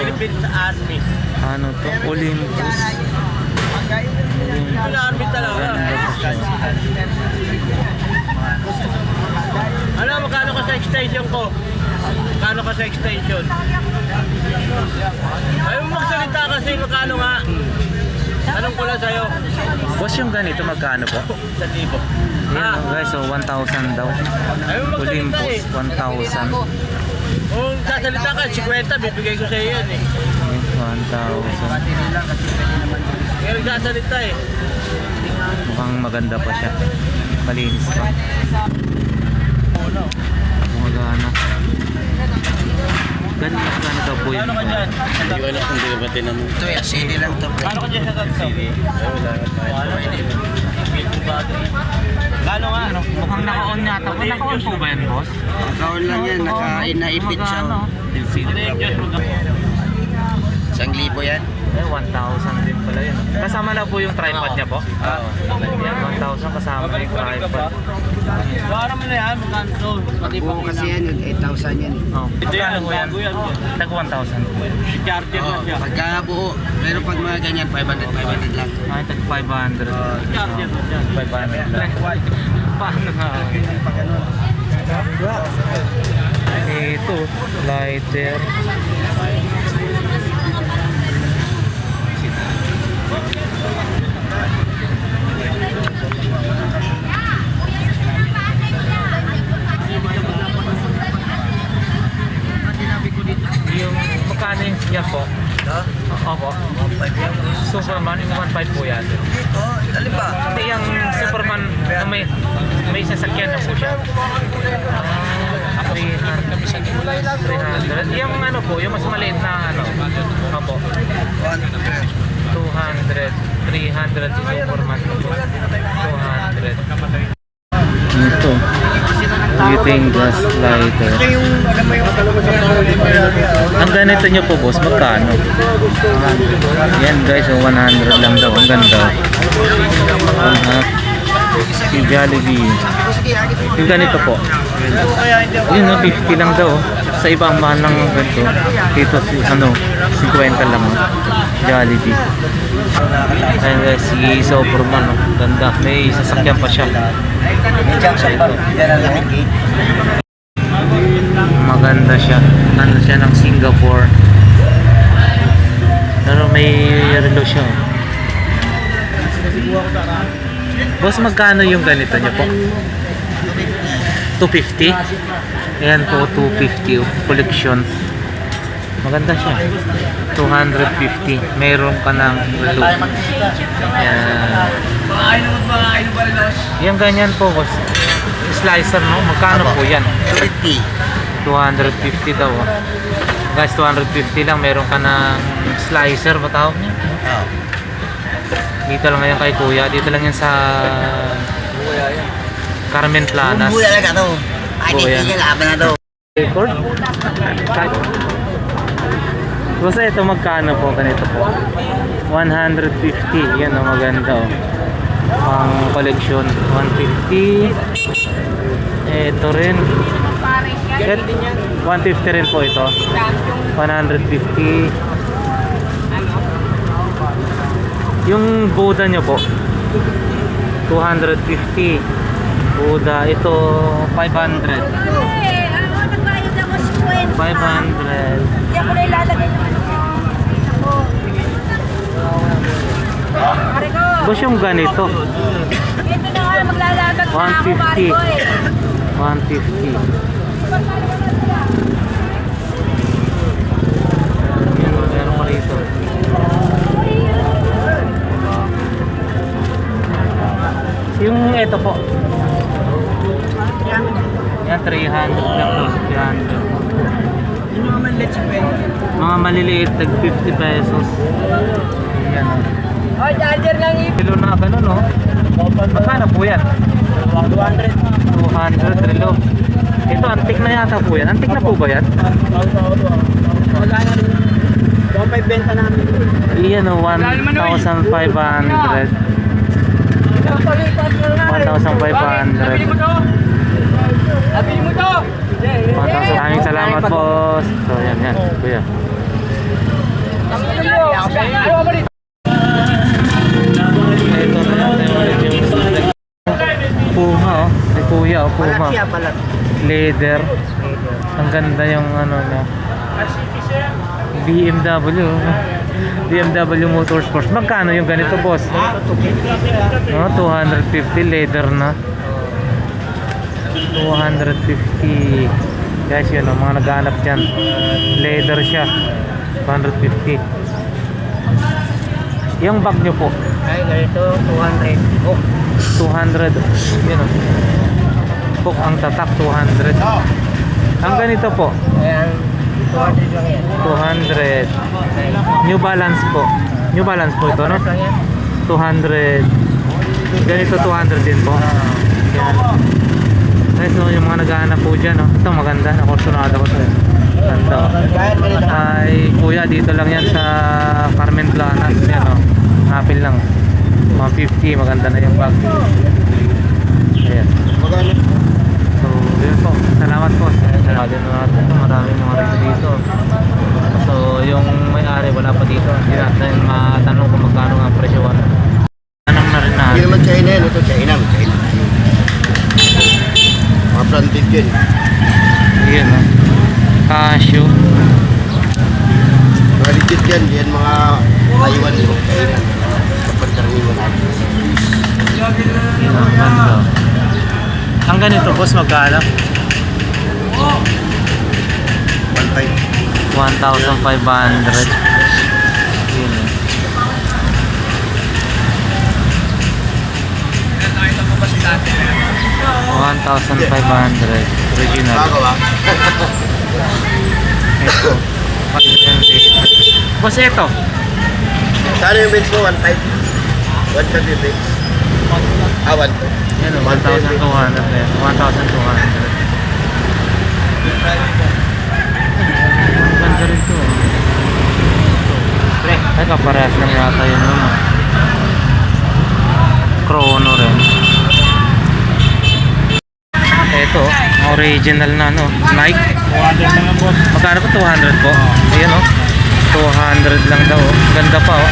Philippine Army. Ano to? Olympus. Philippine Army talaga. Ano, magkano ka sa extension ko? Magkano ka sa extension? Ayaw mo magsalita kasi magkano nga. Anong ko lang sa'yo? Boss, yung ganito magkano po? Sa libo. Yan Ah, guys, oh, 1,000 daw. ayaw mo magsalita Olympus, eh. 1,000. Kung sasalita ka, 50, bibigay ko sa'yo yan eh. 1,000. Kaya nagsasalita eh. Mukhang maganda pa siya. Malinis pa. Gumagana. Ganito, ganito po yun. Ano ka dyan? Hindi ko alam kung di ka ba tinanong. Ito eh, CD lang to. Ano ka dyan sa ganito? CD? Wala ka Gano nga? Ano, mukhang naka-on yata. po. Naka-on po ba yan, boss? Nakaon lang yan, naka-inaipit siya. Isang libo yan? Eh, 1,000 din pala yun. Kasama na po yung tripod niya po? Oo. Yan, 1,000 kasama na yung tripod. Bawara mo na yan, magkano to? Pati pa Buo kasi yan, yun, 8,000 yan. eh. Oh. Ito yan, Magkano po yan? bago yan. Tag 1,000 po yan. Charger na Oo, siya. pagka buo, pero pag mga ganyan, 500, 500 lang. Ay, tag 500. Charger na siya. 500 lang. Paano nga? Ito, lighter. Yung magkano yung yan po? Opo. Superman, yung 1.5 po yan. Oh, alin ba? Hindi yung Superman na may may sasakyan na po siya. Ah, 300. 300. Yung ano po, yung mas maliit na ano. Opo. 200. 300 si Superman po. 200. Ito. Heating gas lighter. Ang ganito nyo po boss, magkano? Yan guys, oh, 100 lang daw. Ang ganda. Si Jollibee. Yung ganito po. Yun, no, 50 lang daw. Sa iba, ang mahal ng ganito. Dito, si, ano, 50 lang. Jollibee. Ayun guys, si Superman. Oh. Ganda. May sasakyan pa siya. Gate. Maganda siya. Ano siya ng Singapore. Pero may relo siya. oh. Boss, magkano yung ganito niyo po? 250? Ayan po, 250 oh. Collection. Maganda siya. 250. Meron ka ng. Ayan. Yung ganyan po, boss. Slicer, no? Magkano po yan? 50. 250 daw. ah. Guys, 250 lang. Meron ka ng slicer, ba tawag niya? Dito lang ngayon kay Kuya. Dito lang yan sa Carmen Planas. Bumbuya lang ka to. Ay, hindi niya laban na to. Record? Basta ito magkano po ganito po? 150. Yan o maganda o. Pang collection. 150. Ito rin. Set, 150 rin po ito. 150. Yung Buddha nyo po. 250. Buddha. Ito 500. Eh, ako nagbayad ako sa 500. 20. Hindi ako na ilalagay ako. Pare ko, Boss yung ganito. ito na nga maglalatag na ako, pare 150. ko eh. 150. Yan, meron pa rito. Yung ito po. Yan, 300 lang po. 300. Yung mga manlet sa pen. Mga maliliit, tag 50 pesos. Yan. Oh, charger lang ipin. Kilo na ganun, no? Magkano po yan? 200. 200 relo. Ito, antik na yata po yan. Antik na po ba yan? Wala na rin. 1.5 benta namin. Iyan o, 1,500. 1,500. Abili mo to! 1,000. Maraming salamat boss. So yan yan, kuya. Puma oh. May kuya oh, Puma. balat. Leather. Ang ganda yung ano niya. BMW. oh. BMW Motorsports. Magkano yung ganito boss? No, 250 leather na. 250 guys yun ang mga naghahanap dyan leather siya 250 yung bag nyo po? Ay, ganito, 200. Oh, 200 yun o hook ang tatak 200 ang ganito po? Ayan, 200 lang yan. 200 New Balance po. New Balance po ito no? Lang yan. 200 ganito 200 din po. Yan guys no, yung mga naghahanap po dyan no? ito maganda. Nakursunado ko to eh. ganda oh. Ay kuya dito lang yan sa Carmen Planas. Yan o hapin lang mga 50 maganda na yung bag ayan so yun po salamat po salamat din natin maraming mga rito dito so yung may-ari wala pa dito hindi natin matanong kung magkano ang presyo anong na rin Hindi natin naman China yan. Ito China. China. Mga branded yan. yun o Casio Mga legit yan. Yan mga Taiwan. China. Kapag karaniwan natin. yun o ganda ang ganito boss magkano? 1.5. 1,500 yun eh. One thousand five hundred original. Bago ah. Ito. Boss, ito. Saan yung bench mo? 1.5? 1.5 yung bench. Ah, 1.5. Yan o, 1,200 na yan. 1,200. Ang ganda rin to. ah. Ay, kaparehas lang yata yun nun. ah. Chrono rin. Ito, original na no. Nike. 200 lang ang boss. Magkano po? 200 po? Ayan oh. 200 lang daw oh. Ganda pa oh.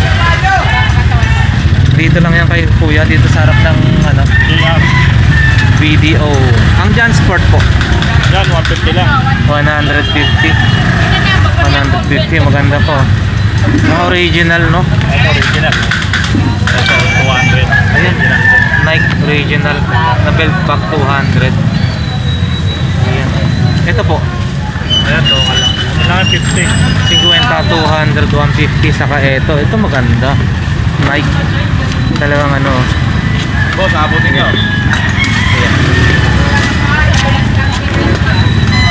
Dito lang yan kay kuya. Dito sa harap ng ano, Yan, video. Ang Jansport po. yan 150 lang. 150. 150. Maganda po. Ang original no. Ito, original. Ito, 200. Ayan. Nike original na belt bag 200. Ayan. Ito po. Ayan, to, lang. Kailangan 50. 50, 200, 150 saka ito. Ito maganda. Nike. Dalawang ano. Boss, abutin nyo. Ayan.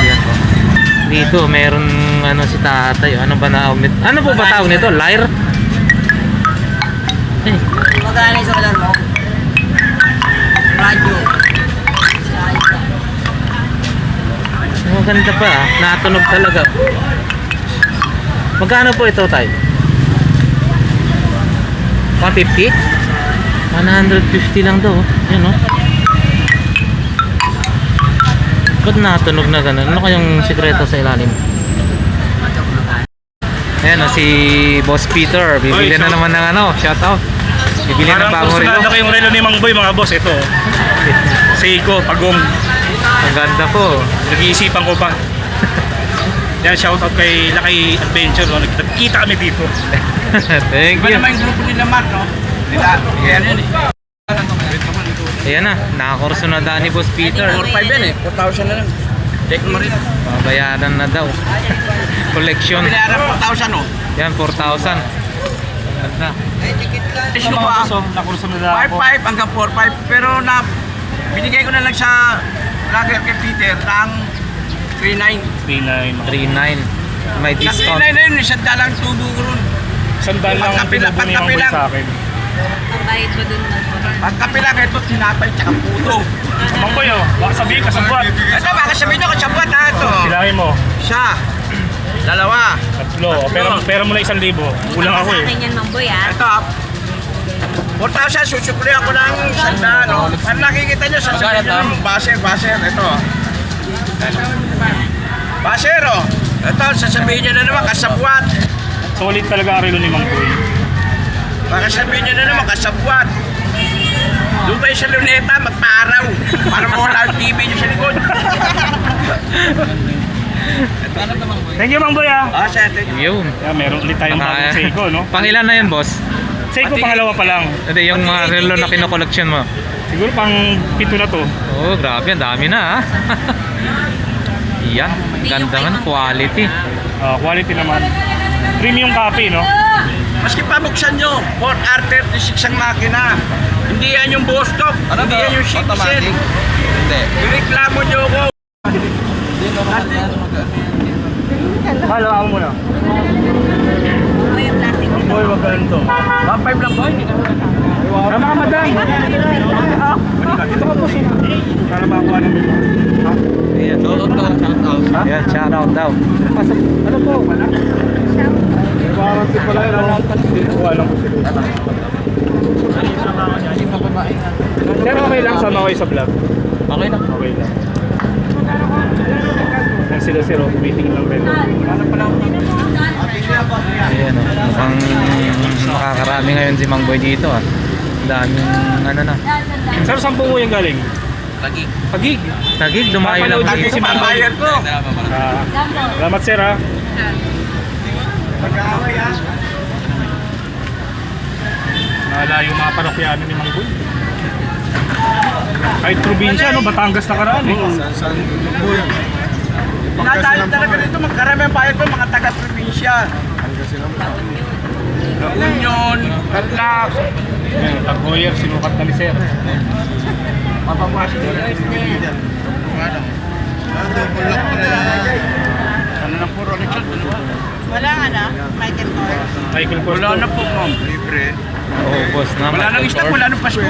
Ayan po. Dito meron ano si tatay. Ano ba na Ano po ba tawag nito? Lyre? Eh, Magkano sa kalan mo? Radyo. maganda pa ah. Natunog talaga. Magkano po ito tay? 150? 150 lang daw. oh. Yan oh. Ba't natunog na ganun? Ano kayang sikreto sa ilalim? Ayan oh, si Boss Peter. Bibili Oy, na naman ng ano. Shout out. Bibili ng Parang bagong relo. na kayong relo ni Mang Boy, mga boss. Ito, Seiko, Pagong. Ang ganda po. Nag-iisipan ko pa. Yan, shoutout kay Lakay Adventure. No? Nagkita kami dito. Thank you. yung grupo nila Mark, no? Eh. Ayan na, nakakurso na daan ni Boss Peter. 4-5 yan eh, 4,000 na lang. Check mo rin. Babayaran na daw. Collection. Pinaharap 4,000 no? Yan, 4,000. Ganda. Issue ko ah. Nakurso nila ako. 5-5 hanggang 4-5 pero na binigay ko na lang sa vlogger kay Peter ng 3-9 3,900. 3,900. May discount. 3-9 na yun isang dalang tubo ko ron Sandal lang ang Pagkapi lang, tinubo ni Mang pagkapi Boy lang. sa akin. Bayad mo dun na. pagkapi lang ito tinapay tsaka puto Mang Boy, oh, baka sabihin ka sa buwan. ito baka sabihin nyo kasabwat ha ito Silahin mo. siya Dalawa. Tatlo. Pera, pera mo na isang libo. Kulang ako Sa eh. akin yan, Mamboy, ah. Ito. 4,000, susupli ako ng sandaan. No? Ang nakikita nyo sa sabi nyo ng baser, baser. Ito. Baser, oh. Ito, sasabihin nyo na naman, kasabwat. Solid talaga ang relo ni Mang Boy. Baka sabihin nyo na naman, kasabwat. Doon kayo sa luneta, magparaw. Para mawala ang TV nyo sa likod. Thank you Mang Boy ah. Ah, sa atin. Yun. Yeah, meron ulit tayong bagong Seiko no. Pangilan na yun, boss? Seiko pangalawa pa lang. Hindi, yung mga relo na kinokoleksyon mo. Siguro pang pito na to. Oo, oh, grabe. Ang dami na, ha? Yan. Ganda nga. Quality. Ah, quality naman. Premium copy no. Maski pabuksan nyo, 4R36 ang makina. Hindi yan yung boss top. hindi yan yung citizen. Hindi. Ireklamo nyo ko. Halo ako muna. O yung plastic nito. Boy, wag ganito. 1.5 lang boy. Ah, mga madam. Dito ka po sino. Para makuha ng Ayan. Ayan, shout out daw. Ano po? Warranty pala yun. ano? Kuha lang po sila. Pero okay lang, sama kayo sa vlog. Okay na. Okay lang. Yan sila sir, waiting lang rin. Ayan, oh. mukhang makakarami ngayon si Mang Boy dito, ah. Daming, ano na. Sir, saan po mo yung galing? Tagig. Pagig. Tagig, dumayo lang dito. si Mang Boy. Pambayad ko. Ah, sir ha. Nalayo yung mga parokyano ni Mang Boy. Kahit probinsya, no? Batangas na karaan eh. Tinatayo talaga dito, magkarami ang bayad ko, mga taga-probinsya. La Union, Tarlac. Ayun, Tagboyer, sinukat na ni sir. Mapapasok nila. Ano? Ano na po, Rolex? Ano ba? Wala nga na, Michael Kors. Michael Kors Wala na po, ma'am. Libre. Oo, boss na. Wala nang stock, wala nang Pasko.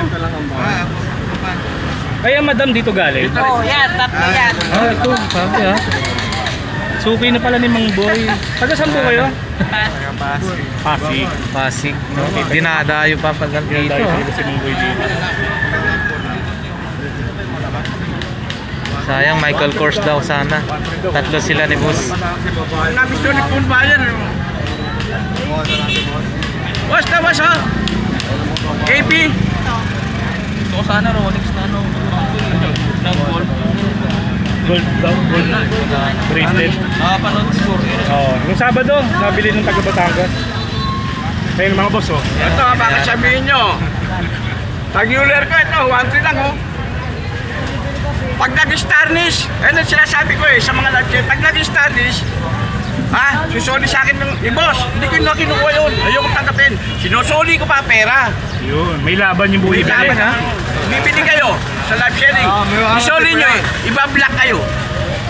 Kaya madam dito galing. Oh, yan, tatlo yan. Ah, ito, sabi ha. Suki na pala ni Mang Boy. Taga saan po kayo? Pasig. Pasig, no? Dinadayo pa pag dito, ha? dito si Mang Boy dito. Sayang, Michael Kors daw sana. Tatlo sila ni boss. Nabis doon ni Paul Bayan. ano? Basta, basta. KB. Ito sana Rolex na no. Gold, gold, gold bracelet. Nakapanood siguro. Oo. Nung Sabado, nabili ng taga Batangas. Ayun mga boss oh. Ito, bakit sabihin nyo? Tag-euler ko ito, 1-3 lang oh. Pag nag-starnish, na sinasabi ko eh sa mga lagyan, pag nag-starnish, ha, susoli sa akin ng, eh boss, hindi ko na kinukuha yun, ayoko tanggapin. Sinusoli ko pa pera. Yun, may laban yung buhay Bibili bili ha. Bibili kayo sa live sharing. Isoli nyo eh, iba-black kayo.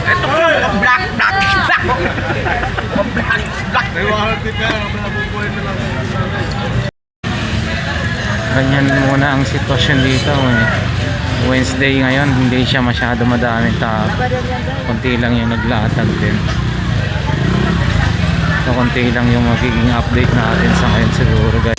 Ito ko, black, black, black. black, black. Ganyan muna ang sitwasyon dito. Eh. Wednesday ngayon, hindi siya masyado madaming tao. Konti lang yung naglatag din. So, konti lang yung magiging update natin sa ngayon siguro guys.